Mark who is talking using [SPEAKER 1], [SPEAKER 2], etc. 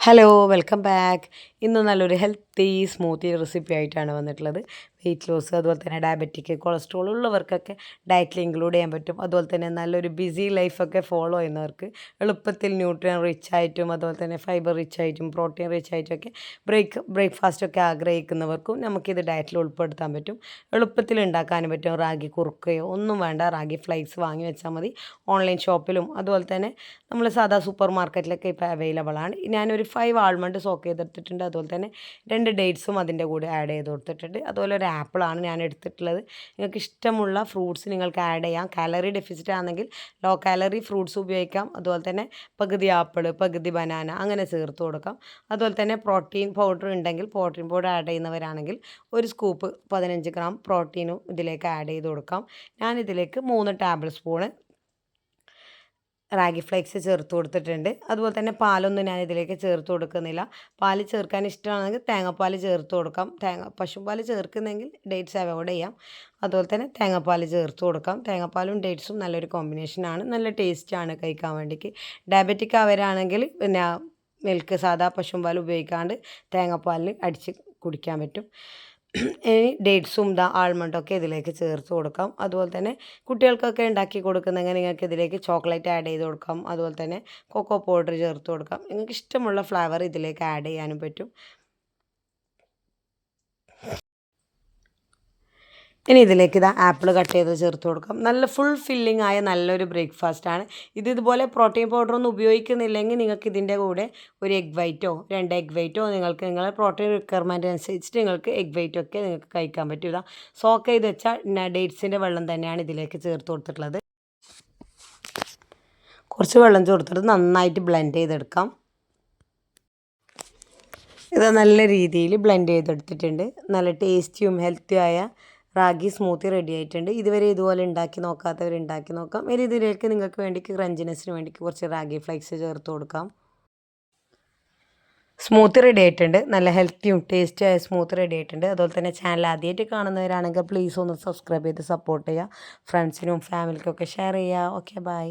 [SPEAKER 1] Hello welcome back ഇന്ന് നല്ലൊരു healthy smoothie recipe ആയിട്ടാണ് വന്നിട്ടുള്ളത്. വെയിറ്റ് ലോസ് അതുപോലെ തന്നെ ഡയബറ്റിക് കൊളസ്ട്രോൾ ഉള്ളവർക്കൊക്കെ ഡയറ്റിൽ ഇൻക്ലൂഡ് ചെയ്യാൻ പറ്റും. അതുപോലെ തന്നെ നല്ലൊരു ബിസി ലൈഫൊക്കെ ഫോളോ ചെയ്യുന്നവർക്ക് എളുപ്പത്തിൽ ന്യൂട്രിയൻ റിച്ച് ആയിട്ടും അതുപോലെ തന്നെ ഫൈബർ റിച്ച് ആയിട്ടും പ്രോട്ടീൻ റിച്ച് ആയിട്ടും ഒക്കെ ബ്രേക്ക് ബ്രേക്ക്ഫാസ്റ്റ് ഒക്കെ ആഗ്രഹിക്കുന്നവർക്കും നമുക്കിത് ഡയറ്റിൽ ഉൾപ്പെടുത്താൻ പറ്റും. എളുപ്പത്തിൽ ഉണ്ടാക്കാനും പറ്റും. റാഗി കുറുക്കയോ ഒന്നും വേണ്ട. റാഗി ഫ്ലൈക്സ് വാങ്ങി വെച്ചാൽ മതി. ഓൺലൈൻ ഷോപ്പിലും അതുപോലെ തന്നെ നമ്മൾ സാധാ സൂപ്പർ മാർക്കറ്റിലൊക്കെ ഇപ്പോൾ അവൈലബിൾ ആണ്. ഞാനൊരു ഫൈവ് ആൾമണ്ട് സോക്ക് ചെയ്തെടുത്തിട്ടുണ്ട്. അതുപോലെ തന്നെ രണ്ട് ഡേറ്റ്സും അതിന്റെ കൂടെ ആഡ് ചെയ്ത് കൊടുത്തിട്ടുണ്ട്. അതുപോലെ ഒരു ആപ്പിളാണ് ഞാൻ എടുത്തിട്ടുള്ളത്. നിങ്ങൾക്ക് ഇഷ്ടമുള്ള ഫ്രൂട്ട്സ് നിങ്ങൾക്ക് ആഡ് ചെയ്യാം. കാലറി ഡെഫിസിറ്റ് ആണെങ്കിൽ ലോ കാലറി ഫ്രൂട്ട്സ് ഉപയോഗിക്കാം. അതുപോലെ തന്നെ പകുതി ആപ്പിൾ പകുതി ബനാന അങ്ങനെ ചേർത്ത് കൊടുക്കാം. അതുപോലെ തന്നെ പ്രോട്ടീൻ പൗഡർ ഉണ്ടെങ്കിൽ പ്രോട്ടീൻ പൗഡർ ആഡ് ചെയ്യുന്നവരാണെങ്കിൽ ഒരു സ്കൂപ്പ് പതിനഞ്ച് ഗ്രാം പ്രോട്ടീനും ഇതിലേക്ക് ആഡ് ചെയ്ത് കൊടുക്കാം. ഞാനിതിലേക്ക് മൂന്ന് ടേബിൾ സ്പൂണ് റാഗി ഫ്ലേക്സ് ചേർത്ത് കൊടുത്തിട്ടുണ്ട്. അതുപോലെ തന്നെ പാലൊന്നും ഞാൻ ഇതിലേക്ക് ചേർത്ത് കൊടുക്കുന്നില്ല. പാൽ ചേർക്കാൻ ഇഷ്ടമാണെങ്കിൽ തേങ്ങാപ്പാൽ ചേർത്ത് കൊടുക്കാം. തേങ്ങ പശുപാൽ ചേർക്കുന്നെങ്കിൽ ഡേറ്റ്സ് അവോയ്ഡ് ചെയ്യാം. അതുപോലെ തന്നെ തേങ്ങാപ്പാൽ ചേർത്ത് കൊടുക്കാം. തേങ്ങാപ്പാലും ഡേറ്റ്സും നല്ലൊരു കോമ്പിനേഷനാണ് നല്ല ടേസ്റ്റാണ് കഴിക്കാൻ വേണ്ടിക്ക്. ഡയബറ്റിക് അവരാണെങ്കിൽ പിന്നെ മിൽക്ക് സാധാ പശുപാൽ ഉപയോഗിക്കാണ്ട് തേങ്ങാപ്പാലിൽ അടിച്ച് കുടിക്കാൻ പറ്റും. ഇനി ഡേറ്റ്സും ദ ആൾമണ്ടൊക്കെ ഇതിലേക്ക് ചേർത്ത് കൊടുക്കാം. അതുപോലെ തന്നെ കുട്ടികൾക്കൊക്കെ ഉണ്ടാക്കി കൊടുക്കുന്നെങ്കിൽ നിങ്ങൾക്ക് ഇതിലേക്ക് ചോക്ലേറ്റ് ആഡ് ചെയ്ത് കൊടുക്കാം. അതുപോലെ തന്നെ കൊക്കോ പൗഡർ ചേർത്ത് കൊടുക്കാം. നിങ്ങൾക്ക് ഇഷ്ടമുള്ള ഫ്ലേവർ ഇതിലേക്ക് ആഡ് ചെയ്യാനും പറ്റും. ഇനി ഇതിലേക്ക് ഇതാ ആപ്പിൾ കട്ട് ചെയ്ത് ചേർത്ത് കൊടുക്കാം. നല്ല ഫുൾ ഫില്ലിംഗ് ആയ നല്ലൊരു ബ്രേക്ക്ഫാസ്റ്റ് ആണ്. ഇത് ഇതുപോലെ പ്രോട്ടീൻ പൗഡർ ഒന്നും ഉപയോഗിക്കുന്നില്ലെങ്കിൽ നിങ്ങൾക്ക് ഇതിന്റെ കൂടെ ഒരു എഗ് വൈറ്റോ രണ്ട് എഗ് വൈറ്റോ നിങ്ങൾക്ക് നിങ്ങളുടെ പ്രോട്ടീൻ റിക്വയർമെന്റ് അനുസരിച്ചിട്ട് നിങ്ങൾക്ക് എഗ് വൈറ്റോ ഒക്കെ നിങ്ങൾക്ക് കഴിക്കാൻ പറ്റും. ഇതാ സോക്ക് ചെയ്ത് വെച്ചാൽ ഡേറ്റ്സിന്റെ വെള്ളം തന്നെയാണ് ഇതിലേക്ക് ചേർത്ത് കൊടുത്തിട്ടുള്ളത്. കുറച്ച് വെള്ളം ചേർത്തിട്ട് നന്നായിട്ട് ബ്ലെൻഡ് ചെയ്തെടുക്കാം. ഇത് നല്ല രീതിയിൽ ബ്ലെൻഡ് ചെയ്തെടുത്തിട്ടുണ്ട്. നല്ല ടേസ്റ്റിയും ഹെൽത്തിയായ റാഗി സ്മൂത്തി റെഡി ആയിട്ടുണ്ട്. ഇതുവരെ ഇതുപോലെ ഉണ്ടാക്കി നോക്കാത്തവർ ഉണ്ടാക്കി നോക്കാം. ഇനി ഇതിലേക്ക് നിങ്ങൾക്ക് വേണ്ടി ക്രഞ്ചിനെസ്സിന് വേണ്ടി കുറച്ച് റാഗി ഫ്ലേക്സ് ചേർത്ത് കൊടുക്കാം. സ്മൂത്ത് റെഡി ആയിട്ടുണ്ട്. നല്ല ഹെൽത്തിയും ടേസ്റ്റി ആയ സ്മൂത്ത് റെഡി ആയിട്ടുണ്ട്. അതുപോലെ തന്നെ ചാനൽ ആദ്യമായിട്ട് കാണുന്നവരാണെങ്കിൽ പ്ലീസ് ഒന്ന് സബ്സ്ക്രൈബ് ചെയ്ത് സപ്പോർട്ട് ചെയ്യുക. ഫ്രണ്ട്സിനും ഫാമിലിക്കും ഒക്കെ ഷെയർ ചെയ്യുക. Okay bye